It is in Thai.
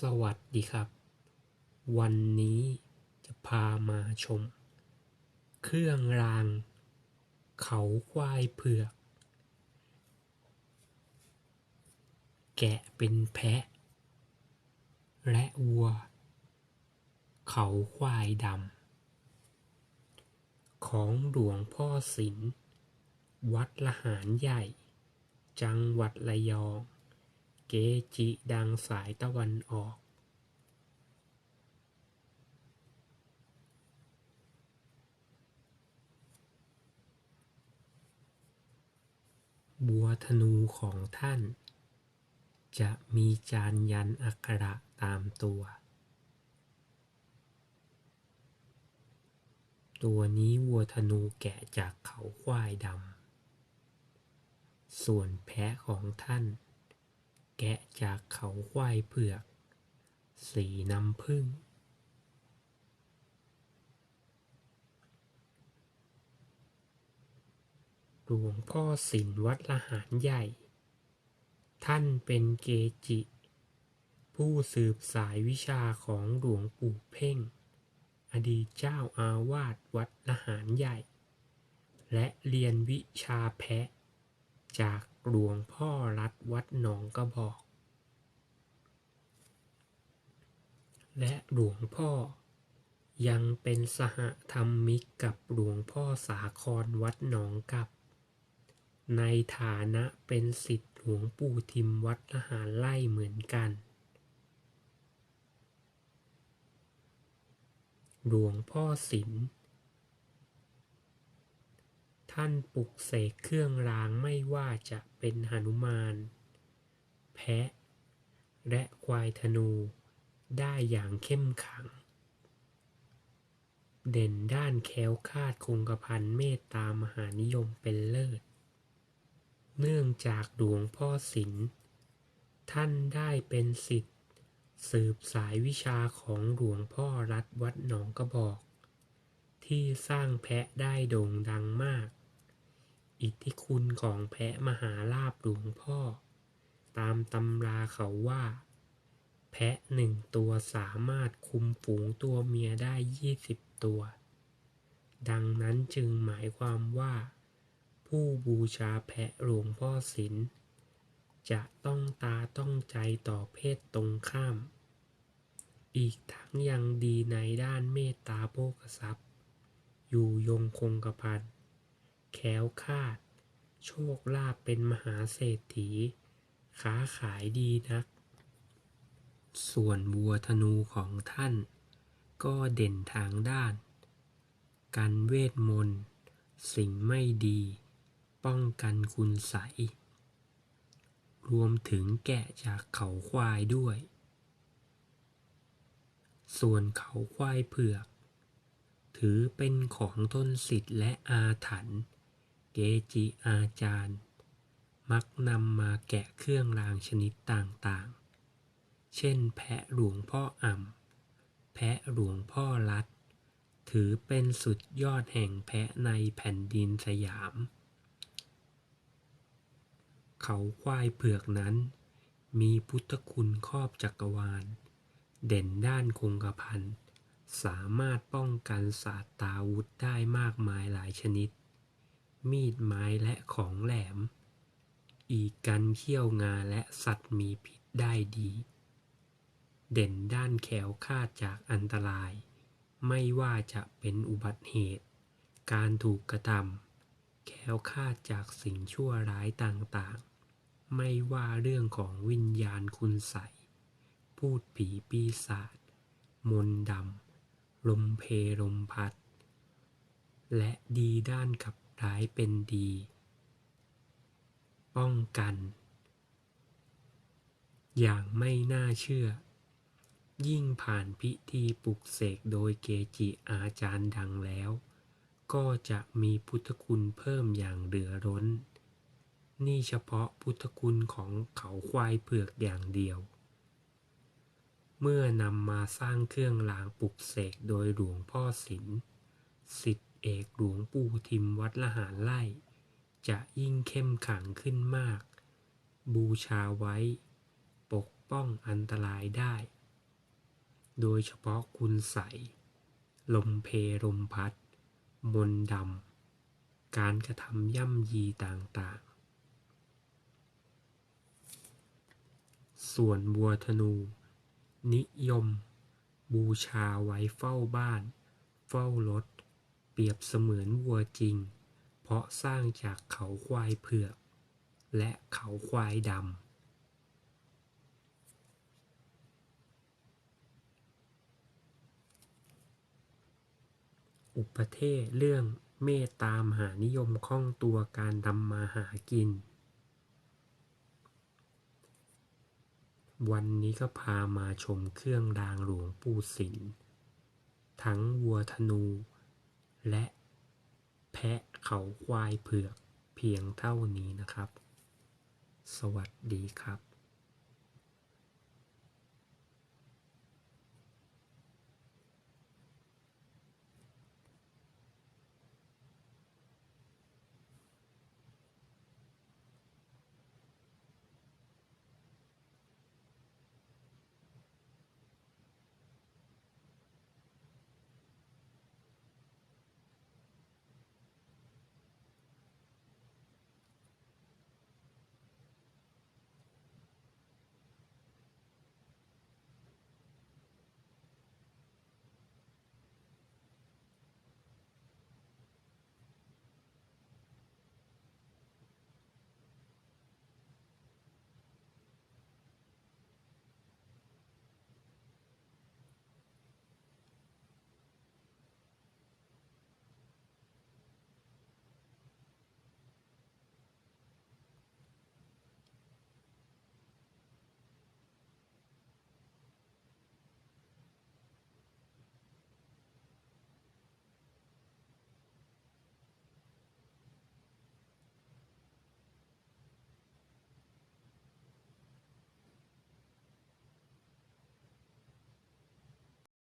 สวัสดีครับ วันนี้จะพามาชม เครื่องราง เขาควายเผือก แกะเป็นแพะ และวัว เขาควายดำ ของหลวงพ่อศิลวัดละหารใหญ่ จังหวัดระยอง เกจิดังสายตะวันออก บัวธนูของท่าน จะมีจานยันอักระตามตัว ตัวนี้วัวธนูแกะจากเขาควายดำ ส่วนแพะของท่าน แกะจากเขาควายเผือก สีน้ำผึ้งหลวงพ่อศิลวัดละหารใหญ่ ท่านเป็นเกจิ ผู้สืบสายวิชาของหลวงปู่เพ่ง อดีตเจ้าอาวาสวัดละหารใหญ่ และเรียนวิชาแพะ จากหลวงพ่อรัดวัดหนองกระบอก และหลวงพ่อยังเป็นสหธรรมิกกับหลวงพ่อสาครวัดหนองกับ ในฐานะเป็นศิษย์หลวงปู่ทิมวัดละหารไล่เหมือนกัน หลวงพ่อศิลป์ ท่านปลุกเสกเครื่องรางไม่ว่าจะเป็นหนุมาน แพะ และควายธนูได้อย่างเข้มขัง เด่นด้านแควคาดคงกระพันเมตตามหานิยมเป็นเลิศ เนื่องจากหลวงพ่อศิลป์ท่านได้เป็นศิษย์สืบสายวิชาของหลวงพ่อรัดวัดหนองกระบอก ที่สร้างแพะได้โด่งดังมาก อิทธิคุณของแพะมหาลาบหลวงพ่อ ตามตำราเขาว่า แพะหนึ่งตัวสามารถคุมฝูงตัวเมียได้ยี่สิบตัว ดังนั้นจึงหมายความว่า ผู้บูชาแพะหลวงพ่อศิลป์จะต้องตาต้องใจต่อเพศตรงข้าม อีกทั้งยังดีในด้านเมตตาโภคทรัพย์ อยู่ยงคงกระพัน แค้วคาด โชคลาภเป็นมหาเศรษฐีค้าขายดีนัก ส่วนบัวธนูของท่าน ก็เด่นทางด้าน กันเวทมนต์ สิ่งไม่ดี ป้องกันคุณใส รวมถึงแกะจากเขาควายด้วย ส่วนเขาควายเผือก ถือเป็นของทนสิทธิ์และอาถรรพ์ เกจิอาจารย์ มักนำมาแกะเครื่องรางชนิดต่างๆ เช่น แพะหลวงพ่ออ่ำแพะหลวงพ่อรัด ถือเป็นสุดยอดแห่งแพะในแผ่นดินสยาม เขาควายเผือกนั้น มีพุทธคุณครอบจักรวาล เด่นด้านคงกระพันสามารถป้องกันศาสตราวุธได้มากมายหลายชนิด มีดไม้และของแหลม อีกกันเขี้ยวงาและสัตว์มีพิษได้ดี เด่นด้านแขวคาดจากอันตราย ไม่ว่าจะเป็นอุบัติเหตุ การถูกกระทำแคล้วคาดจากสิ่งชั่วร้ายต่างๆ ไม่ว่าเรื่องของวิญญาณคุณใส พูดผีปีศาจมนดำลมเพลมพัด และดีด้านขับ ร้ายเป็นดี ป้องกัน อย่างไม่น่าเชื่อ ยิ่งผ่านพิธีปลุกเสกโดยเกจิอาจารย์ดังแล้ว ก็จะมีพุทธคุณเพิ่มอย่างเหลือล้น นี่เฉพาะพุทธคุณของเขาควายเผือกอย่างเดียวเมื่อนำมาสร้างเครื่องรางปลุกเสกโดยหลวงพ่อศิลป์ศิษย์ เอกหลวงปู่ทิมวัดละหารไล่ จะยิ่งเข้มขังขึ้นมาก บูชาไว้ ปกป้องอันตรายได้ โดยเฉพาะคุณใส ลมเพลมพัด มนดำ การกระทำย่ำยีต่างๆ ส่วนวัวธนู นิยม บูชาไว้เฝ้าบ้าน เฝ้ารถ รียบเสมือนวัวจริง เพราะสร้างจากเขาควายเผือก และเขาควายดำอุปเทศเรื่องเมตตามหานิยมคล่องตัวการทำมาหากิน วันนี้ก็พามาชมเครื่องรางหลวงปู่สิงห์ทั้งวัวธนู และแพะเขาควายเผือกเพียงเท่านี้นะครับ สวัสดีครับ